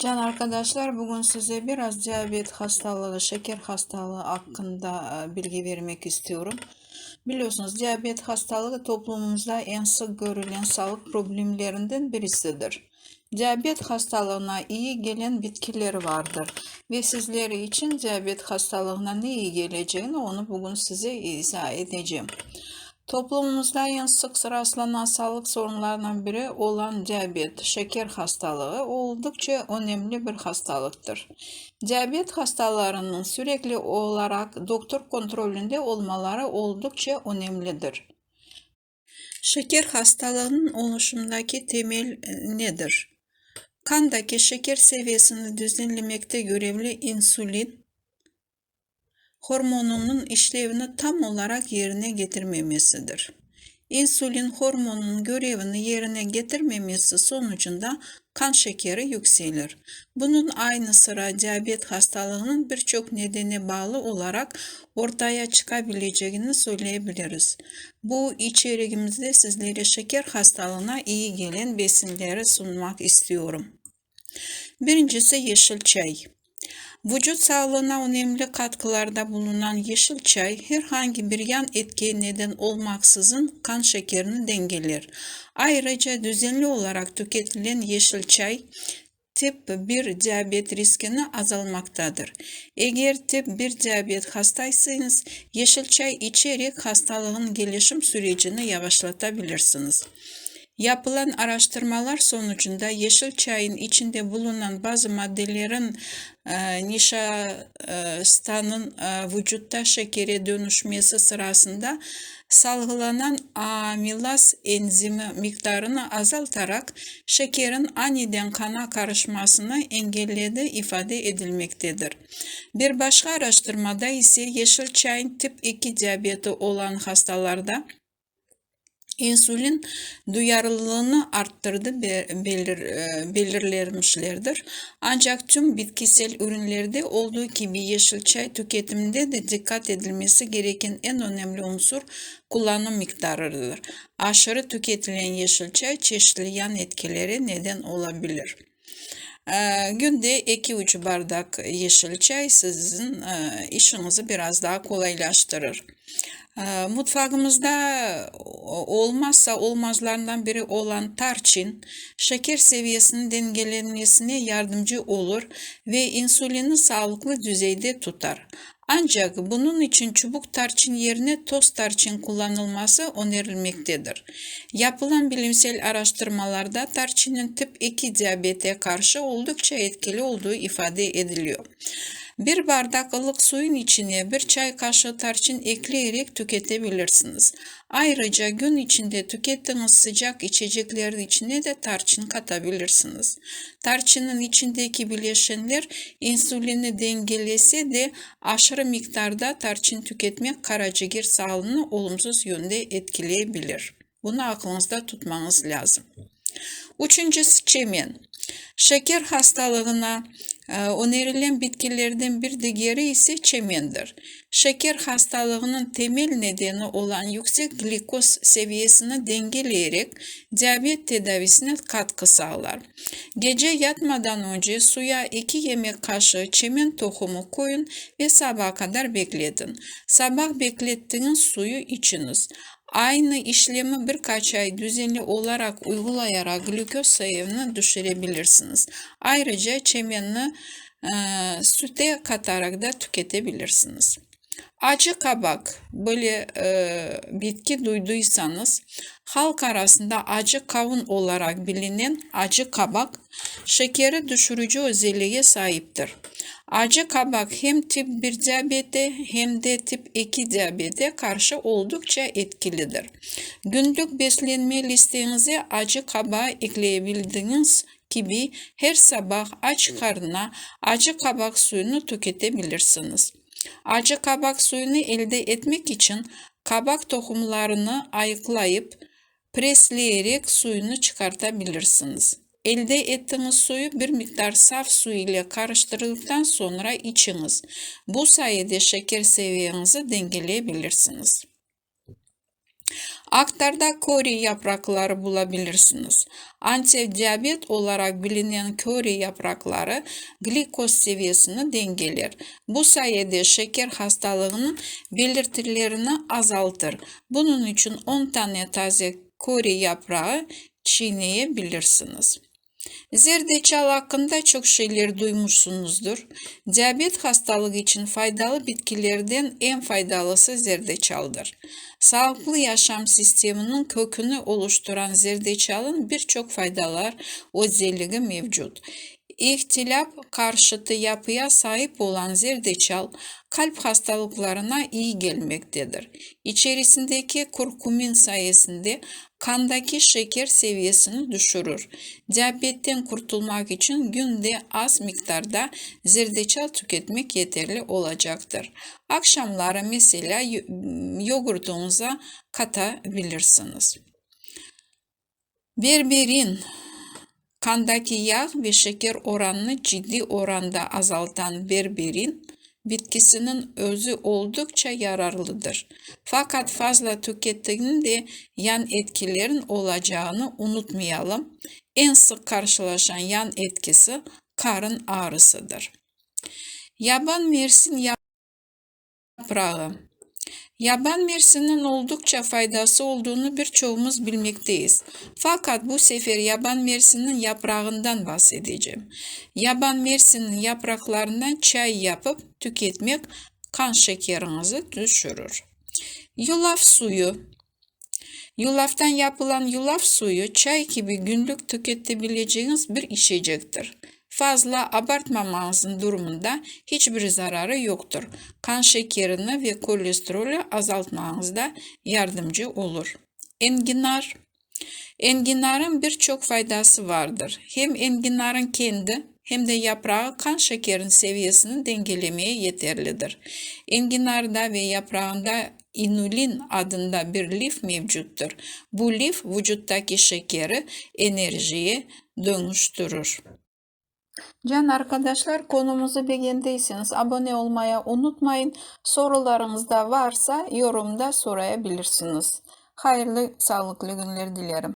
Can arkadaşlar bugün size biraz diyabet hastalığı, şeker hastalığı hakkında e, bilgi vermek istiyorum. Biliyorsunuz diyabet hastalığı toplumumuzda en sık görülen sağlık problemlerinden birisidir. Diyabet hastalığına iyi gelen bitkiler vardır ve sizleri için diyabet hastalığına ne iyi geleceğini onu bugün size izah edeceğim. Toplumumuzda en sık rastlanan sağlık sorunlarından biri olan diyabet, şeker hastalığı oldukça önemli bir hastalıktır. Diyabet hastalarının sürekli olarak doktor kontrolünde olmaları oldukça önemlidir. Şeker hastalığının oluşumundaki temel e, nedir? Kandaki şeker seviyesini düzenlemekte görevli insülin, hormonunun işlevini tam olarak yerine getirmemesidir. İnsülin hormonunun görevini yerine getirmemesi sonucunda kan şekeri yükselir. Bunun aynı sıra diyabet hastalığının birçok nedeni bağlı olarak ortaya çıkabileceğini söyleyebiliriz. Bu içeriğimizde sizlere şeker hastalığına iyi gelen besinleri sunmak istiyorum. Birincisi yeşil çay. Vücut sağlığına önemli katkılarda bulunan yeşil çay herhangi bir yan etkiye neden olmaksızın kan şekerini dengeler. Ayrıca düzenli olarak tüketilen yeşil çay tip 1 diyabet riskini azalmaktadır. Eğer tip 1 diyabet hastaysanız yeşil çay içerek hastalığın gelişim sürecini yavaşlatabilirsiniz. Yapılan araştırmalar sonucunda yeşil çayın içinde bulunan bazı maddelerin e, nişastanın e, vücutta şekere dönüşmesi sırasında salgılanan amilaz enzimi miktarını azaltarak şekerin aniden kana karışmasını engellediği ifade edilmektedir. Bir başka araştırmada ise yeşil çayın tip 2 diyabeti olan hastalarda insülin duyarlılığını arttırdı belir, e, belirlenmişlerdir. Ancak tüm bitkisel ürünlerde olduğu gibi yeşil çay tüketiminde de dikkat edilmesi gereken en önemli unsur kullanım miktarıdır. Aşırı tüketilen yeşil çay çeşitli yan etkileri neden olabilir. E, günde 2-3 bardak yeşil çay sizin e, işinizi biraz daha kolaylaştırır. Ee, mutfağımızda olmazsa olmazlarından biri olan tarçın, şeker seviyesinin dengelenmesine yardımcı olur ve insülini sağlıklı düzeyde tutar. Ancak bunun için çubuk tarçın yerine toz tarçın kullanılması önerilmektedir. Yapılan bilimsel araştırmalarda tarçının tip 2 diyabete karşı oldukça etkili olduğu ifade ediliyor. Bir bardak ılık suyun içine bir çay kaşığı tarçın ekleyerek tüketebilirsiniz. Ayrıca gün içinde tükettiğiniz sıcak içeceklerin içine de tarçın katabilirsiniz. Tarçının içindeki bileşenler insülini dengelese de aşırı miktarda tarçın tüketmek karaciğer sağlığını olumsuz yönde etkileyebilir. Bunu aklınızda tutmanız lazım. Üçüncüsü çemen. Şeker hastalığına önerilen bitkilerden bir diğeri ise çemendir. Şeker hastalığının temel nedeni olan yüksek glikoz seviyesini dengeleyerek diyabet tedavisine katkı sağlar. Gece yatmadan önce suya 2 yemek kaşığı çemen tohumu koyun ve sabaha kadar bekletin. Sabah beklettiğiniz suyu içiniz. Aynı işlemi birkaç ay düzenli olarak uygulayarak glikoz sayını düşürebilirsiniz. Ayrıca çemenini e, süte katarak da tüketebilirsiniz. Acı kabak böyle e, bitki duyduysanız halk arasında acı kavun olarak bilinen acı kabak şekeri düşürücü özelliğe sahiptir. Acı kabak hem tip 1 diyabete hem de tip 2 diyabete karşı oldukça etkilidir. Günlük beslenme listenize acı kabağı ekleyebildiğiniz gibi her sabah aç karnına acı kabak suyunu tüketebilirsiniz. Acı kabak suyunu elde etmek için kabak tohumlarını ayıklayıp presleyerek suyunu çıkartabilirsiniz. Elde ettiğiniz suyu bir miktar saf su ile karıştırdıktan sonra içiniz. Bu sayede şeker seviyenizi dengeleyebilirsiniz. Aktarda kori yaprakları bulabilirsiniz. Antidiyabet olarak bilinen kori yaprakları glikoz seviyesini dengeler. Bu sayede şeker hastalığının belirtilerini azaltır. Bunun için 10 tane taze kori yaprağı çiğneyebilirsiniz. Zerdeçal hakkında çok şeyler duymuşsunuzdur. Diyabet hastalığı için faydalı bitkilerden en faydalısı zerdeçaldır. Sağlıklı yaşam sisteminin kökünü oluşturan zerdeçalın birçok faydalar özelliği mevcut. İhtilaf karşıtı yapıya sahip olan zerdeçal kalp hastalıklarına iyi gelmektedir. İçerisindeki kurkumin sayesinde kandaki şeker seviyesini düşürür. Diyabetten kurtulmak için günde az miktarda zerdeçal tüketmek yeterli olacaktır. Akşamları mesela yoğurdunuza katabilirsiniz. Berberin Kandaki yağ ve şeker oranını ciddi oranda azaltan berberin bitkisinin özü oldukça yararlıdır. Fakat fazla tükettiğinde yan etkilerin olacağını unutmayalım. En sık karşılaşan yan etkisi karın ağrısıdır. Yaban mersin yaprağı Yaban mersinin oldukça faydası olduğunu birçoğumuz bilmekteyiz. Fakat bu sefer yaban mersinin yaprağından bahsedeceğim. Yaban mersinin yapraklarından çay yapıp tüketmek kan şekerinizi düşürür. Yulaf suyu Yulaftan yapılan yulaf suyu çay gibi günlük tüketebileceğiniz bir içecektir. Fazla abartmamanızın durumunda hiçbir zararı yoktur. Kan şekerini ve kolesterolü azaltmanızda yardımcı olur. Enginar Enginarın birçok faydası vardır. Hem enginarın kendi hem de yaprağı kan şekerin seviyesini dengelemeye yeterlidir. Enginarda ve yaprağında inulin adında bir lif mevcuttur. Bu lif vücuttaki şekeri enerjiye dönüştürür. Can arkadaşlar konumuzu beğendiyseniz abone olmayı unutmayın. Sorularınız da varsa yorumda sorabilirsiniz. Hayırlı sağlıklı günler dilerim.